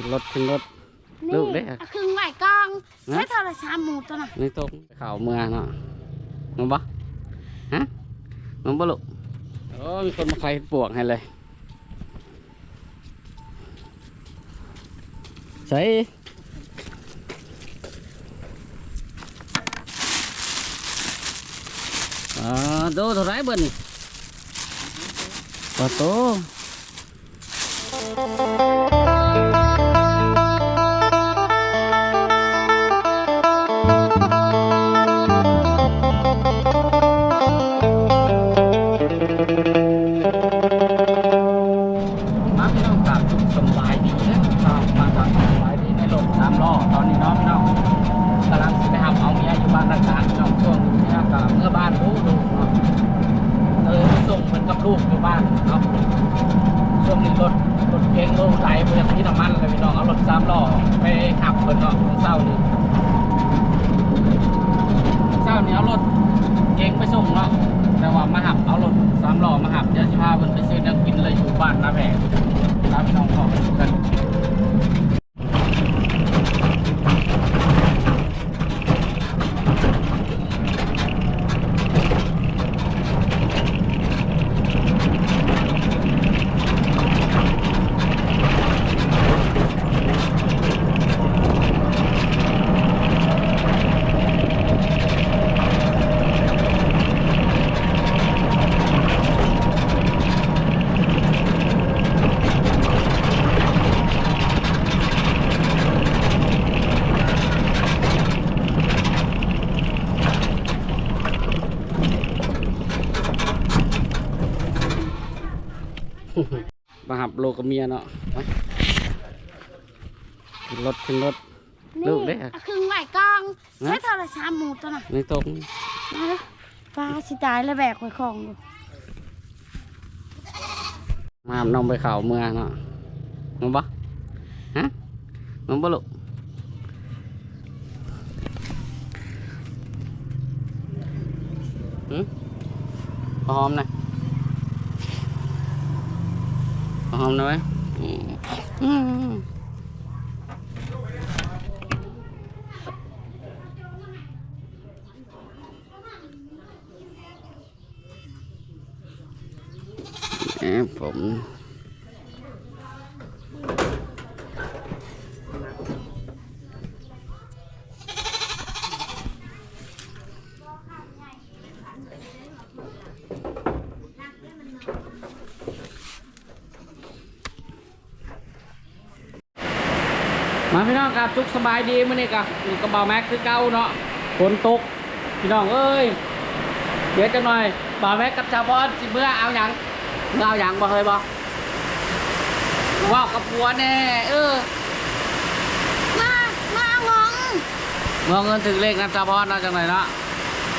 ขึ้นรถขึ้นรถ ลูกเด้อเอาครึ่งไหวกล้องฮะใช้โทรศัพท์หมูตัวน่ะนี่ตกข่าวเมืองเนาะมึงบ่ฮะมึงบ่ลูกโอ้มีคนมาใครปวกให้เลยใส่อ่าดูเท่าไรเบิ่นปะโต เดี๋ยวจะพาเพิ่นไปซื้อน้ำกินเลยอยู่บ้านนาแพงครับพี่น้องขอไปดูกัน หับโลกับเมียเนาะมาขึ้นรถขึ้นรถลูกเด้อเอาครึ่งไหวกล้องฮะใช้โทรศัพท์หมูตัวน่ะนี่ตกมาเด้อฟ้าสิตายแล้วแบกไว้ของอยู่มาน้องไปเข่าเมืองเนาะมึงบ่ฮะมึงบ่ลูกหืมพอหอมหนะพอ หอมหน่อยผม มาพี่น้องครับจุกสบายดีมื้อนี้กับนี่กระเป๋าแม็กคือเก่าเนาะฝนตกพี่น้องเอ้ยเดี๋ยวจังหน่อยบ่าวแม็กกับชาวบอนสิเมื่อเอาหยังเมื่อเอาหยังบ่เคยบ่ว่าวกับผัวแน่เออมามางงเมื่อเงินถึงเลขนะชาวบอนเนาะจังหน่อยเนาะ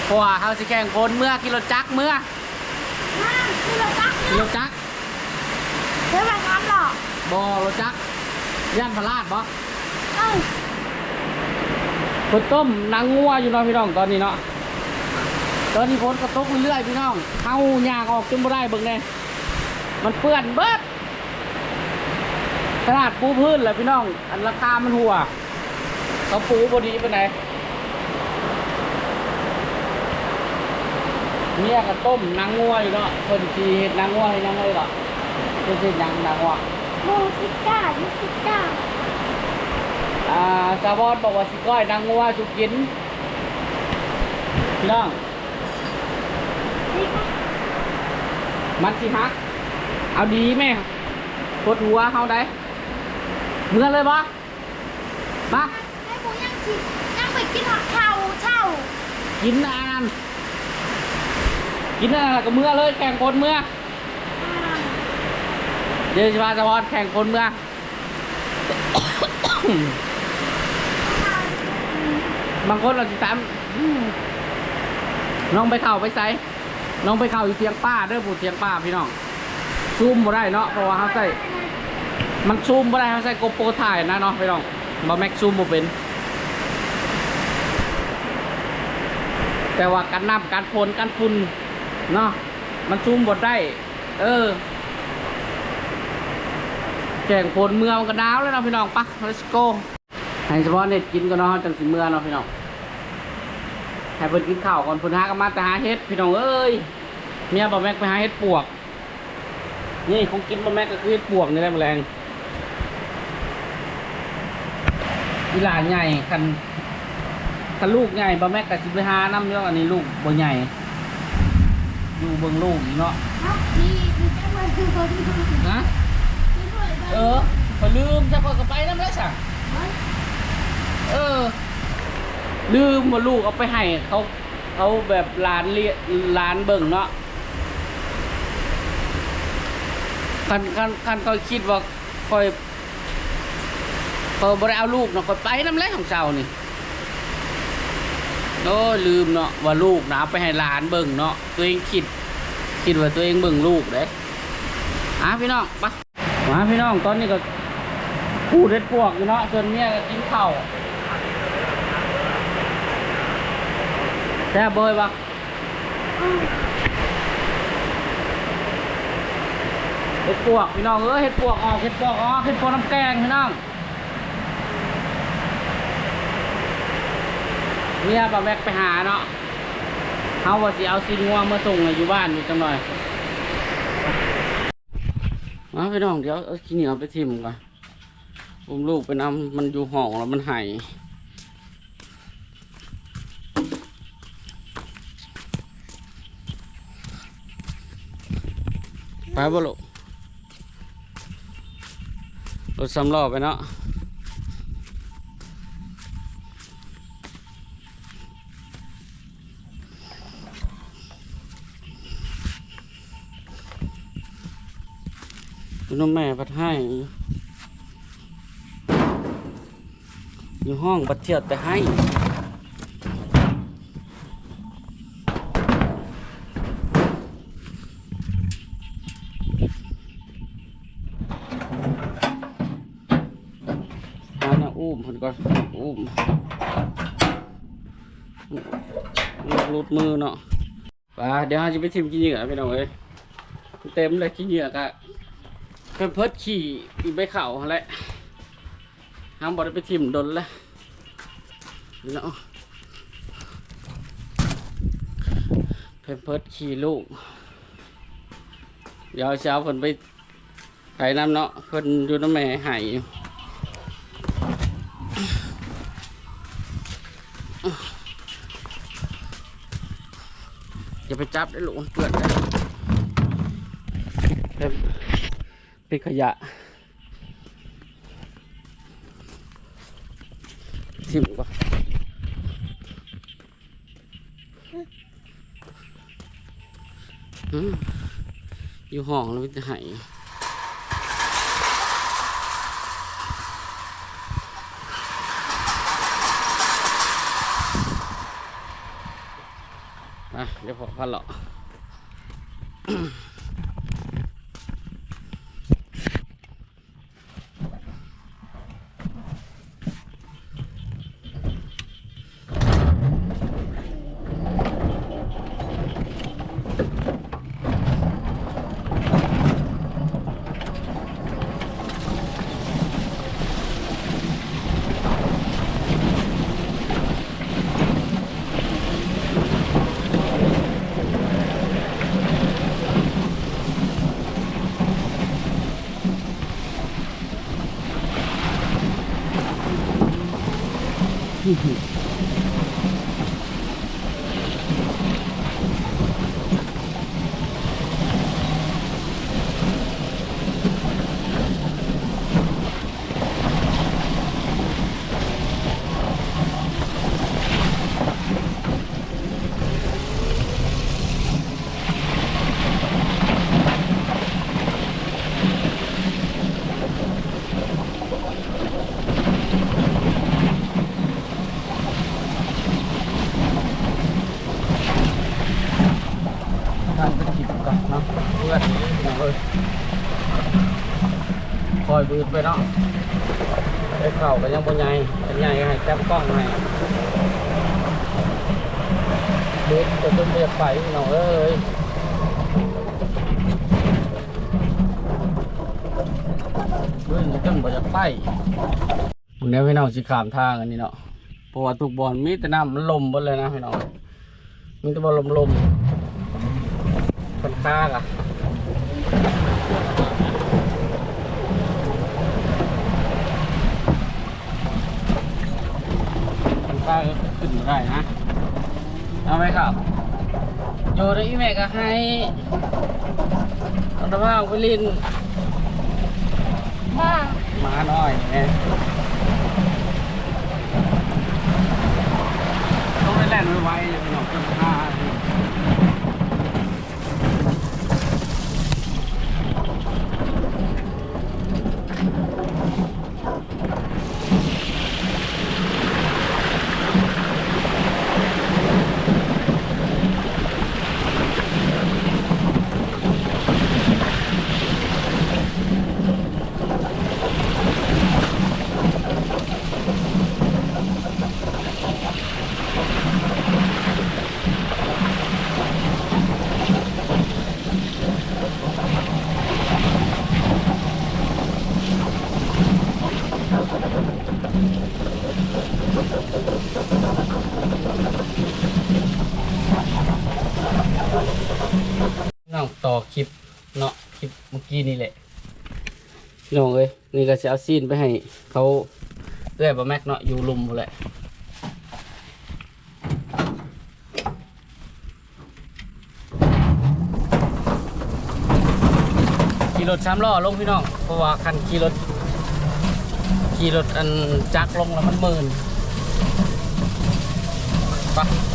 เพราะว่าเฮาสิแข่งคนเมื่อกิโลจักรเมื่อมาคือเราตักกิโลจักรใช้แบบนั้นหรอกบ่โลจักรย่านพลาดบ่ เอ้ยคนต้มนางงัวอยู่เนาะพี่น้องตอนนี้เนาะตอนนี้ฝนกระตกเรื่อยพี่น้องเฮายางออกจนบ่ได้เบิ่งแน่มันเปื้อนเบิดขนาดปูพื้นแหละพี่น้อง อันราคามันหัวเขาปูบดีไปไหนเมียก็ต้มนางงัวอยู่เนาะคนจีเห็ดนางงัวให้ยังไงหรอเพิ่นเฮ็ดหยังนางงัวโมซิก้ายูซิก้า อ่าซาบอนบอกว่าสิก้อยนางงัวสุกินพี่น้องมันสิฮัก เอาดีไหมปวดหัวเฮาได้เมื่อเลยบ่มาไอ้หมูยังชิยังไปกินหักเข่าเช่ากินอานกินอ่านก็เมื่อเลย แข่งคนเมื่อเดี๋ยวสิพาสะพอนแข่งคนเมื่อ บางคนเราสิตามน้องไปเข่าไปใส่น้องไปเข่าอยู่เตียงป้าเด้อผู้เตียงป้าพี่น้องซูมบ่ได้เนาะเพราะว่าเขาใส่มันซูมบ่ได้เขาใส่โกโปรถ่ายนะเนาะพี่น้องบ่แม็กซูมบ่เป็นแต่ว่าการน้ำการฝนการฝุ่นเนาะมันซูมบ่ได้ เออแกงโพนเมืองก็ดาวแล้วนะพี่น้องปะ let's go ให้เฉพาะเน็ตกินก็เนาะจังสิเมื่อเนาะพี่น้องให้เพิ่นกินข้าวก่อนเพิ่นหากันมาแต่หาเฮ็ดพี่น้องเอ้ยเมียบอกแม็กไปหาเฮ็ดปวก นี่คงกินบะแม็กก็คือเฮ็ดปวกนี่แหละแมลงอีหลานใหญ่คันคันลูกใหญ่บะแม็กก็สิไปหาน้ำเนาะอันนี้ลูกบ่ใหญ่อยู่เบิ่งลูกอีกเนาะนี่คือจะมาคือคนที่ดูนะด้วยเออพอลืมจะพอก็ไปน้ำแล้วสั่ง เออ ลืมว่าลูกเอาไปให้เขาเขาแบบร้านเลียร้านเบิ่งเนาะคันคันคันก็คิดว่าคอยคอยบ่ได้เอาลูกเนาะคอยไปน้ำแล้วของเจ้านี่โอ้ลืมเนาะว่าลูกนะเอาไปให้ร้านเบิ่งเนาะตัวเองคิด คิดว่าตัวเองเบิ่งลูกเด้อะพี่น้องไปมาพี่น้องตอนนี้ก็พูดเด็ดพวกอยู่เนาะส่วนเมียก็กินข้าว แซ่บเบยปะเห็ดปวกพี่น้องเอ้เห็ดปวกออกเห็ดปวกออกเห็ดปวกน้ำแกงพี่น้องเมียบะแบกไปหาเนาะเฮาว่าสิเอาซินงัวมาส่งอยู่บ้านอยู่จังหน่อยมาพี่น้องเดี๋ยวเอาขี้เหนียวไปทิมก่อนผมลูกไปนำมันอยู่ห้องแล้วมันไห้ ไปบ่ลูกรถสำล้อไปเนาะคุณน้องแม่พัดให้อยู่ห้องบัดเทียดแต่ให้ อุ้มเพิ่นก็อุ้มลูกหลุดมือเนาะป่าเดี๋ยวจะไปทิมขี้เหงื่อพี่น้องเอ้ยเต็มเลยขี้เหงื่อกะเป็นเพิดขี่อีกใบเข่าแหละห้ามบอได้ไปทิมดนแล้วพี่น้องเป็นเพิดขี่ลูกเดี๋ยวเช้าเพิ่นไปไถน้ำเนาะเพิ่นอยู่น้ำแม่หายอยู่ อย่าไปจับได้ลูกมันเปื้อนได้เป็นเป็นขยะทิมก่อนอืมอยู่ห้องแล้วมันจะหาย มาเดี๋ยวพอพันหรอ กทางไปจิบก่อนเนาะเพื่อนเอาเลยคอย บืนไปเนาะไอ้เข่าก็ยังบ่ใหญ่เป็นใหญ่ให้จับกล้องให้เด็กจะต้นเรียกไปพี่องเอ้ยขึ้นจนบ่จะไปมึงได้พี่น้องสิขามทางอันนี้เนาะเพราะว่าทุกบอลมีแต่น้ำมันลมหมดเลยนะพี่น้องมีแต่บอลลมลมคนค้ากอะ คนค้าก็ขึ้นมาได้นะ เอาไหมครับอยู่ในอีเมกก็ให้ตอนนั้นว่าไปลินบ้าหมาหน่อยแม่ต้องไปแล่นไวๆอย่างหนอกกันผ้า น้องต่อคลิปเนาะคลิปเมื่อกี้นี่แหละพี่น้องเอ้ยนี่ก็จะเอาซีนไปให้เขาเรื่อยบะแม็กเนาะอยู่ลุมหมดแหละขี่รถสามล้อลงพี่น้องเพราะว่าคันขี่รถขี่รถอันจักรลงแล้วมันหมื่น ไ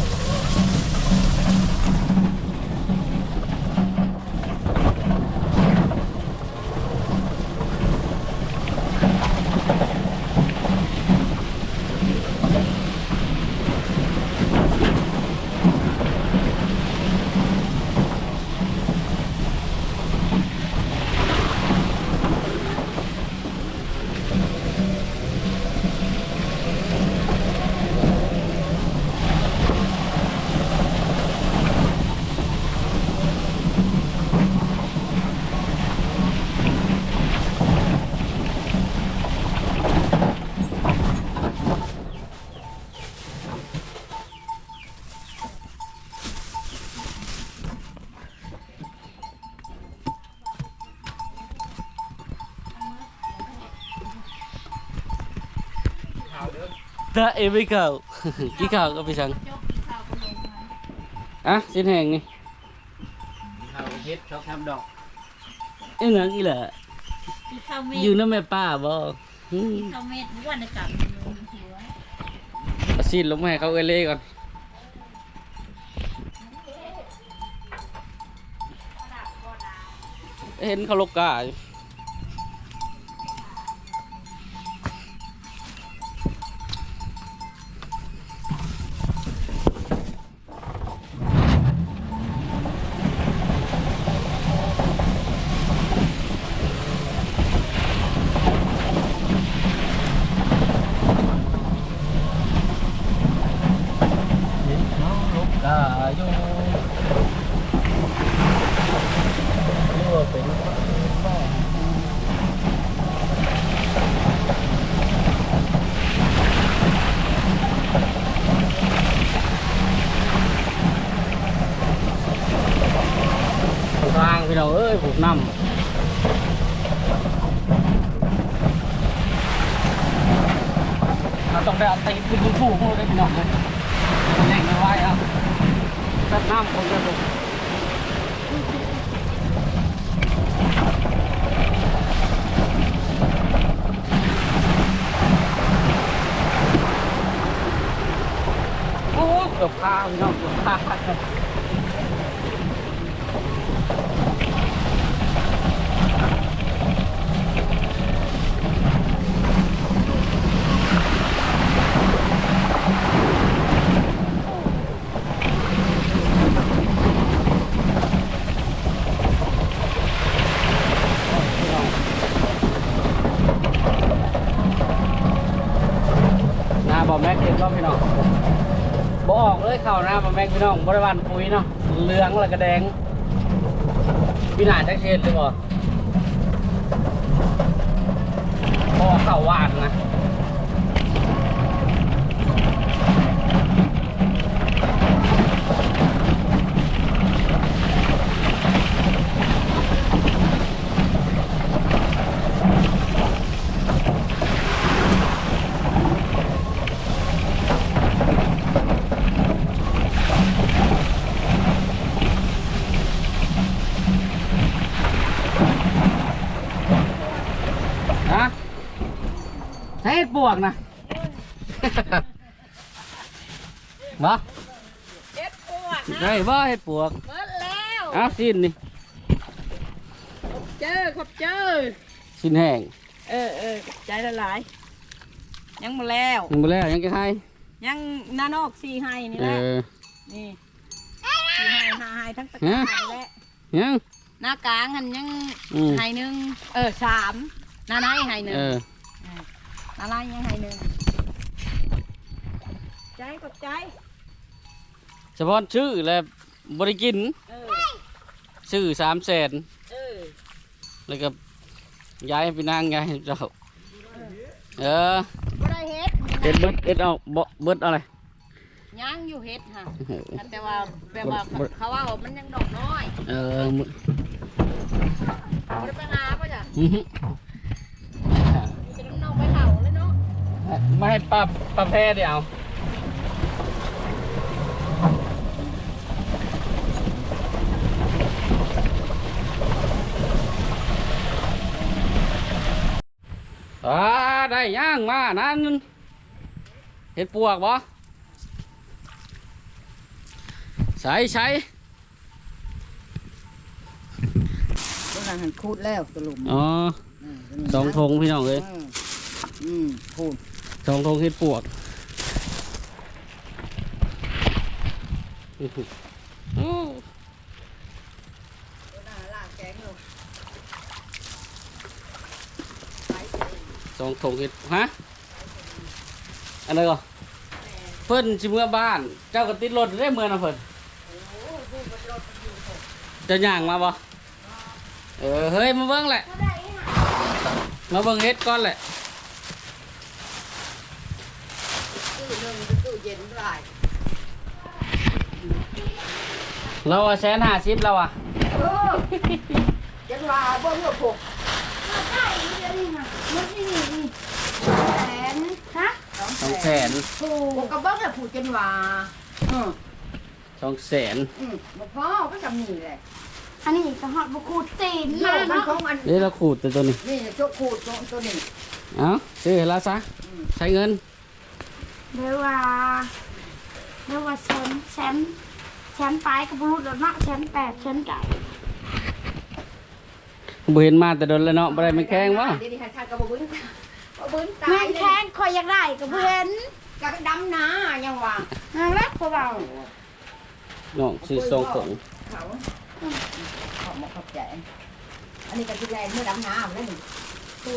ปะถ้าเอไม่เก่ากี่ข่าวก็ไปสั่งอะสิ้นแห่งนี่เขาเฮ็ดเขาทำดอกเอ้ยหนังอีแหละที่เข้าเม็ดอยู่น้ำแม่ป้าบ่อืมเข้าเม็ดวันกลับหัวเอาซีนลงมาให้เขาเอเล่ก่อนเห็นเขาลกกาอยู่เห็นเขาลกกาอยู่หรือว่าเป็นบ้าทางพี่น้องเอ้ยผูก น้ำเราต้องได้เอาตีนขึ้นถูกๆเลยพี่น้องเลยเล่งไม่ไหวอะตัดน้ำคนจะถูกโอ้เกือบพาพี่น้องเกือบพาหน้า แม่พี่น้องบริวารปุ๋ยเนาะเหลืองแล้วก็แดงพี่หนาจะเช็ดหรือเปล่าพ่อเข่าวานนะ ยบ่ใช้เห็ดปวกนะบ่เจ็ดปวดได้บ่เห็ดปวกเบิดแล้วอ้าวสิ้นนี่เจอขอบเจอสิ้นแห้งเออเออใจละลายยังมาแล้วยังบ่แล้วยังจะให้ยังนานอกสี่ให้นี่เอแหละอนี่สี่ให้ห้าให้ทั้งตะกฮะร้าและยังหน้ากลางหันยังอืมให้หนึ่งเออสามห น้าในให้หนึ่งเออหน้าในยังให้หนึ่งใจกดใจเฉพาะชื่อแล้วบริกินเออชื่อสามแสนเออแล้วก็ย้ายไปนั่งย้ายให้เจ้าเออบ่ได้เฮ็ดเอ็ดเบิดเอ็ดเอาบ่เบิดเอะไรยังอยู่เฮ็ดค่ะเออแต่ว่าแบบว่าบ่เขาว่ามันยังดอกน้อย เออมึบ่ได้ไปหาป่ะจ้ะอื้อหือจะน้ำนองไปเผาเลยเนาะ ไม่ให้ปลาปลาแพร่เดียวอ่าได้ย่างมานั่นเห็ดปวกบ่ใส่ใส่ตัวนั้นหันคูดแล้วตะลุมอ๋อสองธงพี่น้องเลยอืมอืมคูด สองธงเห็ดปวกอื้อหืออู้ตัวนั้นลากแกงอยู่สองธงเห็ดฮะอันไหนก่อนเพิ่นชิเมื่อบ้าน เจ้าก็ติดรถได้เมื่อนะเพิ่นเจะย่างมาบ่เออเฮ้ยมาเบิ่งแหละมาเบิ่งเฮ็ดก่อนแหละ ตู้หนึ่งตู้เย็นไร เราอะแสนห้าสิบเราอะจังว่าบ่เมื่อผูกได้เดี๋ยวนี้ค่ะมันนี่นี่แสนฮะสองแสนโอ้ผูกกระเบื้องเลยผูกจังว่าอืมสองแสนอืมบ่พอก็จำนี่แหละอันนี้ก็ฮอดบ่คูดตีนโลมากมันเนาะของอันเดี๋ยวเราขูดตัวตัวนี้นี่โจ๊กคูดตัวตัวนี้เอ้าซื้อให้เราซะอืมใช้เงินเดี๋ยวว่าเดี๋ยวว่าแชมป์แชมป์แชมป์ไปก็บ่รู้แล้วเนาะแชมป์แปดแชมป์เก้าบ่เห็นมาแต่โดนแล้วเนาะบ่ได้ไม่แข้งวะเดี๋ยวนี้หันชาติก็บ่บึ้นบ่บึ้นตาแม่ยนเลแข้ยงคอยอยากได้ก็บ่เห็นกะดำนายังว่านางรักพวกเราน้องซื้อสองถุงเขาเขามาขอบใจอันนี้ก็คือแรงเมื่อดำนาแล้วนี่โอ้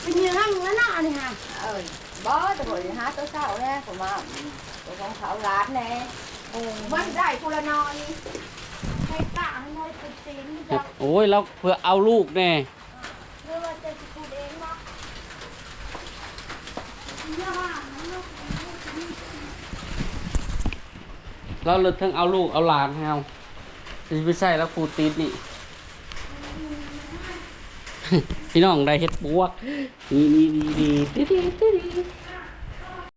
เป็นอยังนั่งแล้วเนาะอันนี้ค่ะเออบ่แต่บ่ได้หาตัวเช้าแน่ผมว่าตัวของเขาร้านแน่โอ้ มันได้กุละนอยใช้ตาให้ได้คูดตีนไม่จะโอ้ยเราเพื่อเอาลูกแน่เดี๋ยวว่าจะสิคูดเองเนาะเดี๋ยวว่ามันเนาะเราเลยทั้งเอาลูกเอาหลานให้เอาสิไปใส่แล้วขูดตีนนี่ พี่น้องได้เฮ็ดปวกนี่นี่นี่นี่นี่นี่นี่